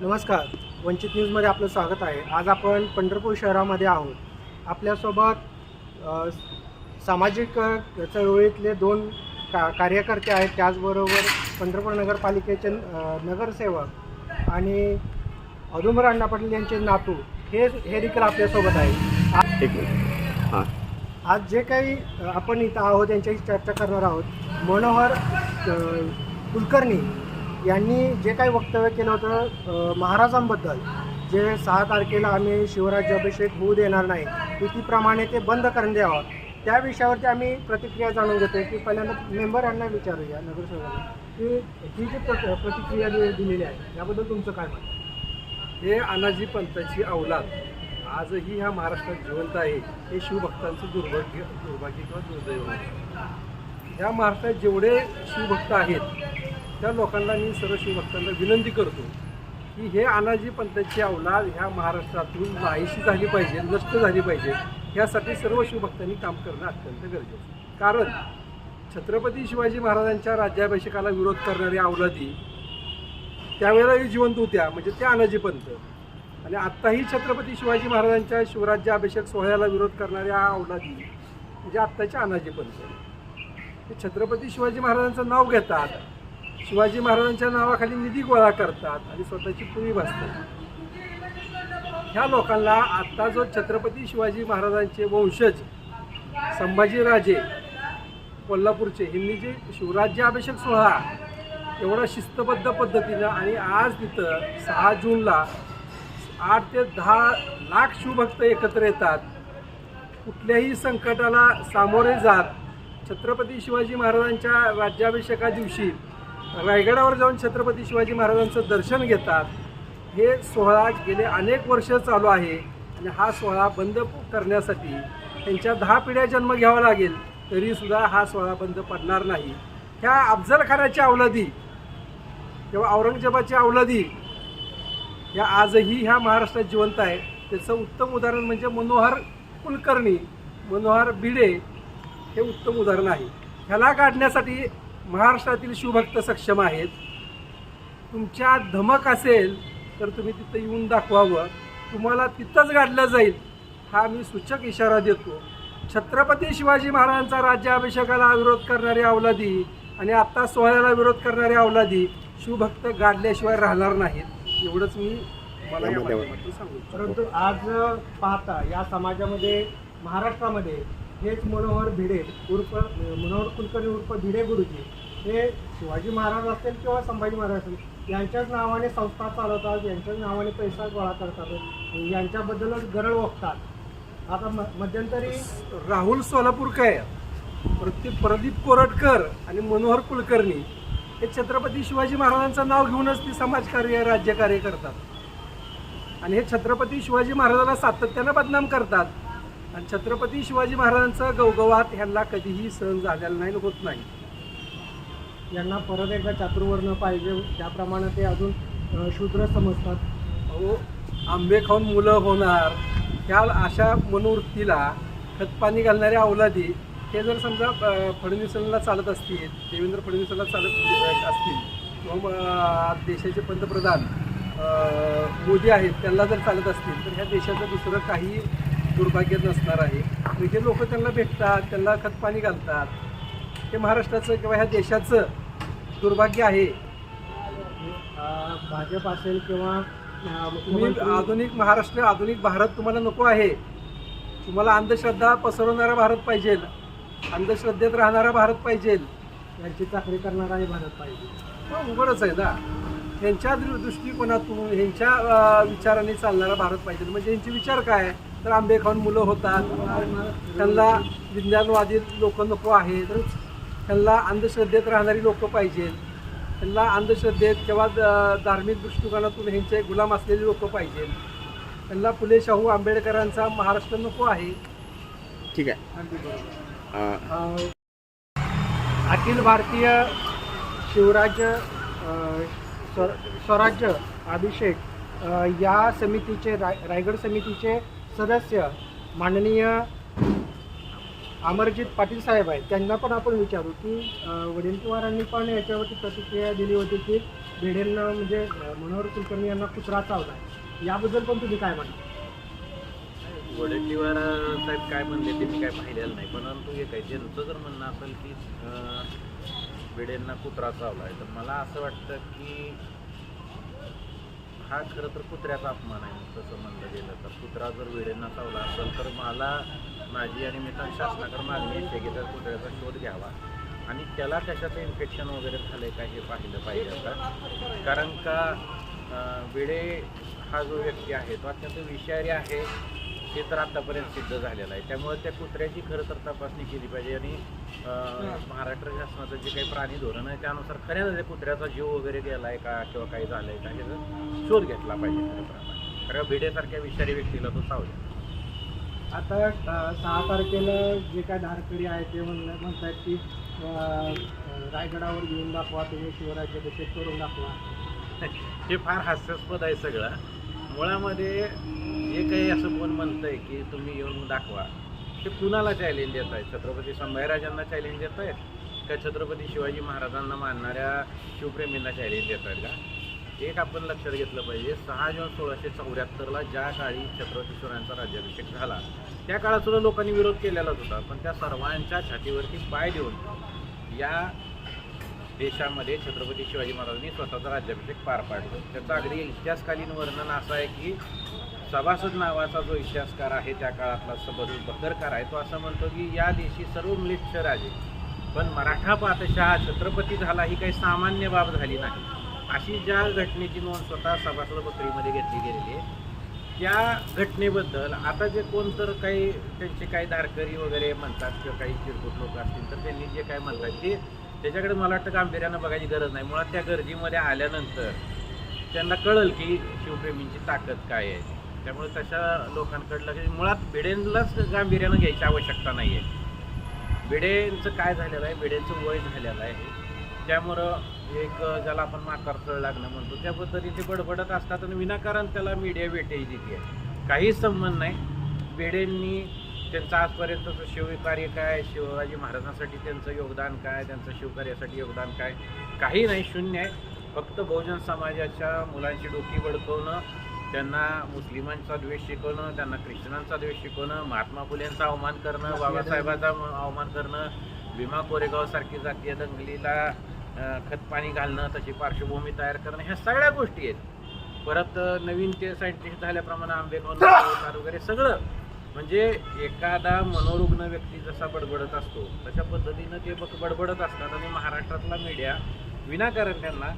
नमस्कार. वंचित न्यूजमध्ये आपलं स्वागत आहे. आज आपण पंढरपूर शहरामध्ये आहोत. आपल्यासोबत सामाजिक चळवळीतले दोन का कार्यकर्ते आहेत. त्याचबरोबर पंढरपूर नगरपालिकेचे नगरसेवक आणि औदुंबर अण्णा पाटील यांचे नातू हे हे देखील आपल्यासोबत आहे हां. आज जे काही आपण इथं आहोत यांच्याशी चर्चा करणार आहोत. मनोहर कुलकर्णी यांनी जे काही वक्तव्य केलं होतं महाराजांबद्दल जे सहा तारखेला आम्ही शिवराज्याभिषेक होऊ देणार नाही तिथीप्रमाणे ते बंद करून द्यावं त्या विषयावरती आम्ही प्रतिक्रिया जाणून घेतोय. की पहिल्यांदा मेंबर यांना विचारूया नगरसेवकांना की ही जी प्र- प्रतिक्रिया दिलेली आहे याबद्दल तुमचं काय म्हणतं हे अनाजी पंथाची अवलाद आजही ह्या महाराष्ट्रात जिवंत आहे हे शिवभक्तांचं दुर्भाग्य दुर्भाग्य किंवा दुर्दैव आहे. ह्या महाराष्ट्रात जेवढे शिवभक्त आहेत त्या लोकांना मी सर्व शिवभक्तांना विनंती करतो की हे अनाजी पंथाची अवलाद ह्या महाराष्ट्रातून नाहीशी झाली पाहिजे नष्ट झाली पाहिजे ह्यासाठी सर्व शिवभक्तांनी काम करणं अत्यंत गरजेचं कारण छत्रपती शिवाजी महाराजांच्या राज्याभिषेकाला विरोध करणारी अवलादी त्यावेळेलाही जिवंत होत्या म्हणजे त्या अनाजी पंत आणि आत्ताही छत्रपती शिवाजी महाराजांच्या शिवराज्याभिषेक सोहळ्याला विरोध करणाऱ्या अवलादी म्हणजे आत्ताच्या अनाजी पंत छत्रपती शिवाजी महाराजांचं नाव घेतात शिवाजी महाराजांच्या नावाखाली निधी गोळा करतात आणि स्वतःची पुरी भासतात ह्या लोकांना आत्ता जो छत्रपती शिवाजी महाराजांचे वंशज संभाजीराजे कोल्हापूरचे ह्यांनी जे शिवराज्याभिषेक सोहळा एवढा शिस्तबद्ध पद्धतीनं आणि आज तिथं सहा जूनला आठ ते दहा लाख शिवभक्त एकत्र येतात. कुठल्याही संकटाला सामोरे जात छत्रपती शिवाजी महाराजांच्या राज्याभिषेका दिवशी रायगडावर जाऊन छत्रपती शिवाजी महाराजांचं दर्शन घेतात. हे सोहळा गेले अनेक वर्ष चालू आहे. आणि हा सोहळा बंद करण्यासाठी त्यांच्या दहा पिढ्या जन्म घ्यावा लागेल तरीसुद्धा हा सोहळा बंद पडणार नाही. ह्या अफजलखानाच्या अवलादी किंवा औरंगजेबाची अवलादी या आजही ह्या महाराष्ट्रात जिवंत आहे. त्याचं उत्तम उदाहरण म्हणजे मनोहर कुलकर्णी मनोहर भिडे हे उत्तम उदाहरण आहे. ह्याला काढण्यासाठी महाराष्ट्रातील शिवभक्त सक्षम आहेत. तुमच्या धमक असेल तर तुम्ही तिथं येऊन दाखवावं. तुम्हाला तिथंच गाडलं जाईल हा मी सूचक इशारा देतो. छत्रपती शिवाजी महाराजांचा राज्याभिषेकाला विरोध करणारी अवलादी आणि आत्ता सोहळ्याला विरोध करणारी अवलादी शिवभक्त गाडल्याशिवाय राहणार नाहीत. एवढंच मी मला या सांगू. परंतु आज पाहता या समाजामध्ये महाराष्ट्रामध्ये हेच मनोहर भिडे उर्फ मनोहर कुलकर्णी उर्फ भिडे गुरुजी. हे शिवाजी महाराज असतील किंवा संभाजी महाराज असतील यांच्याच नावाने संस्था चालवतात यांच्याच नावाने पैसा गोळा करतात यांच्याबद्दलच गरळ ओळखतात आता म मध्यंतरी राहुल सोलापूरकर प्रति प्रदीप कोरटकर आणि मनोहर कुलकर्णी हे छत्रपती शिवाजी महाराजांचं नाव घेऊनच ती समाजकार्य राज्यकार्य करतात. आणि हे छत्रपती शिवाजी महाराजांना सातत्यानं बदनाम करतात. आणि छत्रपती शिवाजी महाराजांचं गवगवात ह्यांना कधीही सहन झालेलं नाही होत नाही. यांना परत एकदा चातुर्वर्ण पाहिजे त्याप्रमाणे ते अजून शूद्र समजतात. अहो आंबे खाऊन मुलं होणार. ह्या अशा मनोवृत्तीला खतपाणी घालणाऱ्या अवलादी हे जर समजा फडणवीसांना चालत असतील देवेंद्र फडणवीसांना चालत असतील किंवा देशाचे पंतप्रधान मोदी आहेत त्यांना जर चालत असतील तर ह्या देशाचं दुसरं काही दुर्भाग्य नसणार आहे. हे लोक त्यांना भेटतात त्यांना खतपाणी घालतात. हे महाराष्ट्राचं किंवा ह्या देशाचं दुर्भाग्य आहे. भाजप असेल किंवा तुम्ही आधुनिक महाराष्ट्र आधुनिक भारत तुम्हाला नको आहे. तुम्हाला अंधश्रद्धा पसरवणारा भारत पाहिजे. अंधश्रद्धेत राहणारा भारत पाहिजे. यांची चाकरी करणारा हे भारत पाहिजे. मग उघडच आहे ना. ह्यांच्या दृ- दृष्टिकोनातून ह्यांच्या अ, विचाराने चालणारा भारत पाहिजे. म्हणजे ह्यांचे विचार काय? तर आंबे खाऊन मुलं होतात. त्यांना विज्ञानवादी लोक नको आहेत. त्यांना अंधश्रद्धेत राहणारी लोक पाहिजेत. त्यांना अंधश्रद्धेत किंवा धार्मिक दृष्टिकोनातून ह्यांचे गुलाम असलेली लोक पाहिजेत. त्यांना फुले शाहू आंबेडकरांचा महाराष्ट्र नको आहे. ठीक आहे. अखिल भारतीय शिवराज्य स्व- स्वराज्य अभिषेक या समितीचे राय रायगड समितीचे सदस्य माननीय अमरजित पाटील साहेब आहेत. त्यांना पण आपण विचारू की अं, पण याच्यावरती प्रतिक्रिया दिली होती की भिडेंना म्हणजे मनोहर कुलकर्णी यांना कुत्रा चावलाय याबद्दल पण तुम्ही काय म्हणता? वडट्टीवार साहेब काय म्हणले ते मी काय पाहिलेलं नाही. परंतु एक आहे त्यांचं जर म्हणणं असेल की भिडेंना कुत्रा चावलाय तर मला असं वाटतं की हा खरं तर कुत्र्याचा अपमान आहे तसं म्हणलं गेलं तर. कुत्रा जर भिडेंना चावला असेल तर मला माझी आणि मित्रांनी शासनाकडे मागणी येते की त्या कुत्र्याचा शोध घ्यावा. आणि त्याला कशाचं इन्फेक्शन वगैरे झालंय का हे पाहिलं पाहिजे आता. कारण का वेळे हा जो व्यक्ती आहे तो अत्यंत विषारी आहे. हे तर आतापर्यंत सिद्ध झालेलं आहे. त्यामुळे त्या कुत्र्याची खरं तर तपासणी केली पाहिजे आणि महाराष्ट्र शासनाचं जे काही प्राणी धोरण आहे त्यानुसार खऱ्या त्या कुत्र्याचा जीव वगैरे गेलाय का किंवा काही झालंय का ह्याचा शोध घेतला पाहिजे खरं भिडेसारख्या विषारी व्यक्तीला तो सावल्या आता सहा तारखेला जे काय धारकरी आहे ते म्हणलं म्हणतात की रायगडावर घेऊन दाखवा तुम्ही शिवराज्याभिषेक करून दाखवा. हे फार हास्यास्पद आहे सगळं. मुळामध्ये जे काही असं कोण म्हणतंय की तुम्ही येऊन दाखवा ते कुणाला चॅलेंज देत आहेत? छत्रपती संभाजीराजांना चॅलेंज देत आहेत? का छत्रपती शिवाजी महाराजांना मानणाऱ्या शिवप्रेमींना चॅलेंज देत आहेत का? एक आपण लक्षात घेतलं पाहिजे सहा जून सोळाशे चौऱ्याहत्तरला ज्या काळी छत्रपती शिवरायांचा राज्याभिषेक झाला त्या काळात सुद्धा लोकांनी विरोध केलेलाच होता पण त्या सर्वांच्या छातीवरती पाय देऊन या देशामध्ये छत्रपती शिवाजी महाराजांनी स्वतःचा राज्याभिषेक पार पाडला. त्याचं अगदी इतिहासकालीन वर्णन असं आहे की सभासद नावाचा जो इतिहासकार आहे त्या काळातला सबद बकरकार आहे तो असं म्हणतो की या देशी सर्व म्लेच्छ राजे पण मराठा पातशहा छत्रपती झाला ही काही सामान्य बाब झाली नाही. अशी ज्या घटनेची नोंद स्वतः सभासद बकरीमध्ये घेतली गेलेली आहे त्या घटनेबद्दल आता जे कोण तर काही त्यांचे काही धारकरी वगैरे म्हणतात किंवा काही चिरकुट लोक असतील तर त्यांनी जे काय म्हणतात ते त्याच्याकडे मला वाटतं गांभीर्यानं बघायची गरज नाही. मुळात त्या गर्दीमध्ये आल्यानंतर त्यांना कळल की शिवप्रेमींची ताकद काय आहे. त्यामुळे तशा लोकांकडलं की मुळात भिडेंलाच गांभीर्यानं घ्यायची आवश्यकता नाही आहे भिडेंचं काय झालेलं आहे? भिडेंचं वय झालेलं आहे. त्यामुळं एक ज्याला आपण माकार लागणं म्हणतो त्या पद्धतीने बडबडत असतात आणि विनाकारण त्याला मीडिया वेटेज देते. काहीच संबंध नाही. बेडेंनी त्यांचं आजपर्यंतचं शिवकार्य काय? शिवाजी महाराजांसाठी त्यांचं योगदान काय? त्यांचं शिवकार्यासाठी योगदान काय? काही नाही शून्य आहे. फक्त बहुजन समाजाच्या मुलांची डोकी बडकवणं त्यांना मुस्लिमांचा द्वेष शिकवणं त्यांना ख्रिश्चनांचा द्वेष शिकवणं महात्मा फुलेंचा अवमान करणं बाबासाहेबांचा अवमान करणं भीमा कोरेगाव सारखी जातीय दंगलीला खतपाणी घालणं तशी पार्श्वभूमी तयार करणं ह्या सगळ्या गोष्टी आहेत. परत नवीन ते सायंटिस्ट झाल्याप्रमाणे आंबे खाऊन होणार वगैरे सगळं म्हणजे एखादा मनोरुग्ण व्यक्ती जसा बडबडत असतो तशा पद्धतीनं ते बक बडबडत असतात आणि महाराष्ट्रातला मीडिया विनाकारण त्यांना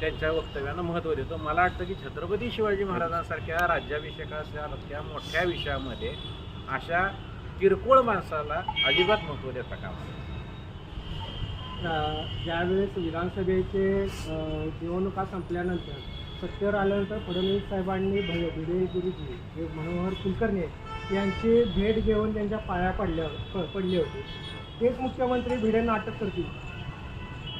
त्यांच्या वक्तव्यानं महत्त्व देतो. मला वाटतं की छत्रपती शिवाजी महाराजांसारख्या राज्याभिषेकासारख्या मोठ्या विषयामध्ये अशा किरकोळ माणसाला अजिबात महत्त्व देता कामा ज्यावेळेस विधानसभेचे निवडणुका संपल्यानंतर सत्तेवर आल्यानंतर फडणवीस साहेबांनी भय भिडे गुरुजी हे मनोहर कुलकर्णी आहेत, यांची भेट घेऊन त्यांच्या पाया पडल्या प- पडले होते. तेच मुख्यमंत्री भिडेंना अटक करतील.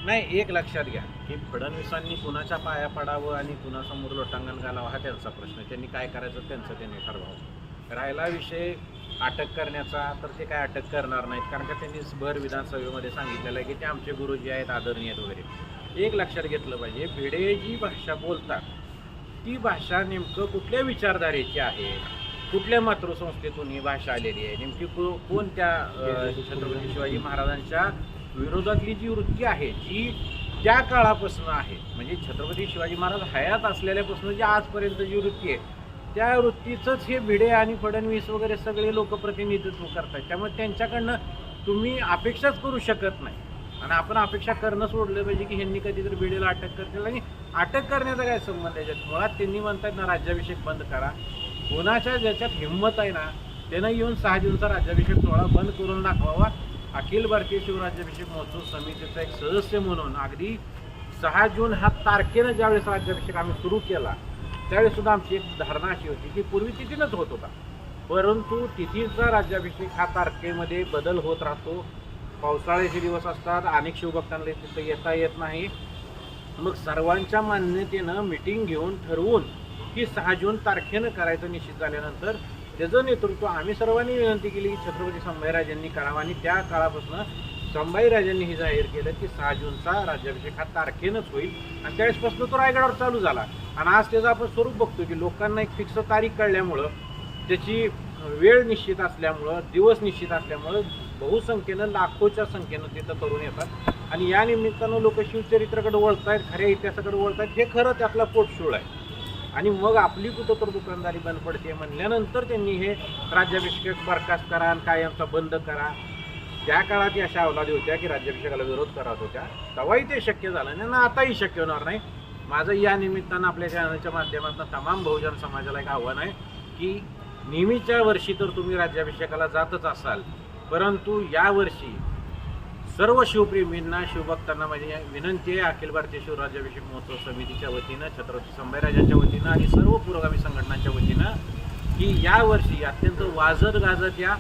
नाही एक लक्षात घ्या की फडणवीसांनी कुणाच्या पाया पडावं आणि कुणासमोर लोटांगण घालावं हा त्यांचा प्रश्न आहे. त्यांनी काय करायचं त्यांचं त्यांनी ठरवावं राहिला विषय अटक करण्याचा तर ते काय अटक करणार नाहीत कारण का त्यांनी भर विधानसभेमध्ये सांगितलेलं आहे की ते आमचे गुरुजी आहेत आदरणीय आहेत वगैरे. एक लक्षात घेतलं पाहिजे भिडे जी भाषा बोलतात ती भाषा नेमकं कुठल्या विचारधारेची आहे? कुठल्या मातृसंस्थेतून ही भाषा आलेली आहे? नेमकी को कोण त्या छत्रपती शिवाजी महाराजांच्या विरोधातली जी वृत्ती आहे जी त्या काळापासून आहे म्हणजे छत्रपती शिवाजी महाराज हयात असलेल्यापासून जी आजपर्यंत जी वृत्ती आहे त्या वृत्तीचंच हे भिडे आणि फडणवीस वगैरे सगळे लोक प्रतिनिधित्व करतात. त्यामुळे त्यांच्याकडनं तुम्ही अपेक्षाच करू शकत नाही. आणि आपण अपेक्षा करणं सोडलं पाहिजे की ह्यांनी कधीतरी भिडेला अटक करतील. आणि अटक करण्याचा काय संबंध आहे? याच्यात मुळात त्यांनी म्हणतात ना राज्याभिषेक बंद करा. कोणाच्या ज्याच्यात हिंमत आहे ना त्यानं येऊन सहा जूनचा राज्याभिषेक सोहळा बंद करून दाखवावा. अखिल भारतीय शिवराज्याभिषेक महोत्सव समितीचा एक सदस्य म्हणून अगदी सहा जून ह्या तारखेनं ज्यावेळेस राज्याभिषेक आम्ही सुरू केला त्यावेळेस सुद्धा आमची एक धारणा अशी होती की पूर्वी तिथीनच होत होता. परंतु तिथीचा राज्याभिषेक हा तारखेमध्ये बदल होत राहतो. पावसाळ्याचे दिवस असतात अनेक शिवभक्तांना तिथं येता येत नाही. मग सर्वांच्या मान्यतेनं मिटिंग घेऊन ठरवून की सहा जून तारखेनं करायचं निश्चित झाल्यानंतर त्याचं नेतृत्व आम्ही सर्वांनी विनंती केली की छत्रपती संभाजीराजांनी करावं आणि त्या काळापासून संभाजीराजांनी हे जाहीर केलं की सहा जूनचा राज्याभिषेक हा तारखेनंच होईल. आणि त्यावेळेसपासून तो रायगडावर चालू झाला. आणि आज त्याचं आपण स्वरूप बघतो की लोकांना एक फिक्स तारीख कळल्यामुळं त्याची वेळ निश्चित असल्यामुळं दिवस निश्चित असल्यामुळं बहुसंख्येनं लाखोच्या संख्येनं तिथं तरुण येतात. आणि या निमित्तानं लोक शिवचरित्राकडे आहेत खऱ्या इतिहासाकडे आहेत हे खरं त्यातला पोटशूळ आहे. आणि मग आपली कुठं तर दुकानदारी बंद पडते म्हणल्यानंतर त्यांनी हे राज्याभिषेक बरखास्त करा आणि कायमचा बंद करा. त्या काळात या अशा अवलादी होत्या की राज्याभिषेकाला विरोध करत होत्या तेव्हाही ते शक्य झालं नाही. ना आताही शक्य होणार नाही. माझं या निमित्तानं आपल्या चॅनलच्या माध्यमातून तमाम बहुजन समाजाला एक आव्हान आहे की नेहमीच्या वर्षी तर तुम्ही राज्याभिषेकाला जातच असाल परंतु यावर्षी सर्व शिवप्रेमींना शिवभक्तांना माझी विनंती आहे अखिल भारतीय शिवराज्याभिषेक महोत्सव समितीच्या वतीनं छत्रपती संभाजीराजांच्या वतीनं आणि सर्व पुरोगामी संघटनांच्या वतीनं की यावर्षी अत्यंत वाजत गाजत या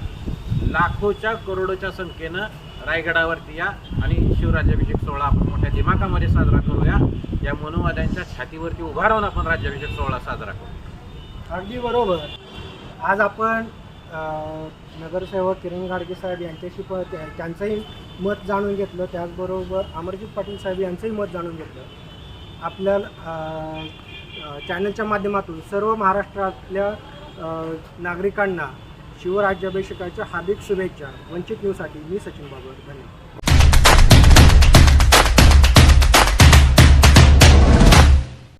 लाखोच्या करोडोच्या संख्येनं रायगडावरती या आणि शिवराज्याभिषेक सोहळा आपण मोठ्या दिमाखामध्ये साजरा करूया. या मनोवाद्यांच्या छातीवरती उभा राहून आपण राज्याभिषेक सोहळा साजरा करू. अगदी बरोबर. आज आपण नगरसेवक किरण घाडगे साहेब यांच्याशी प त्यांचंही मत जाणून घेतलं. त्याचबरोबर अमरजित पाटील साहेब यांचंही मत जाणून घेतलं. आपल्या चॅनलच्या माध्यमातून सर्व महाराष्ट्रातल्या नागरिकांना शिवराज्याभिषेकाच्या हार्दिक शुभेच्छा. वंचित न्यूजसाठी मी सचिन बाबर. धन्यवाद.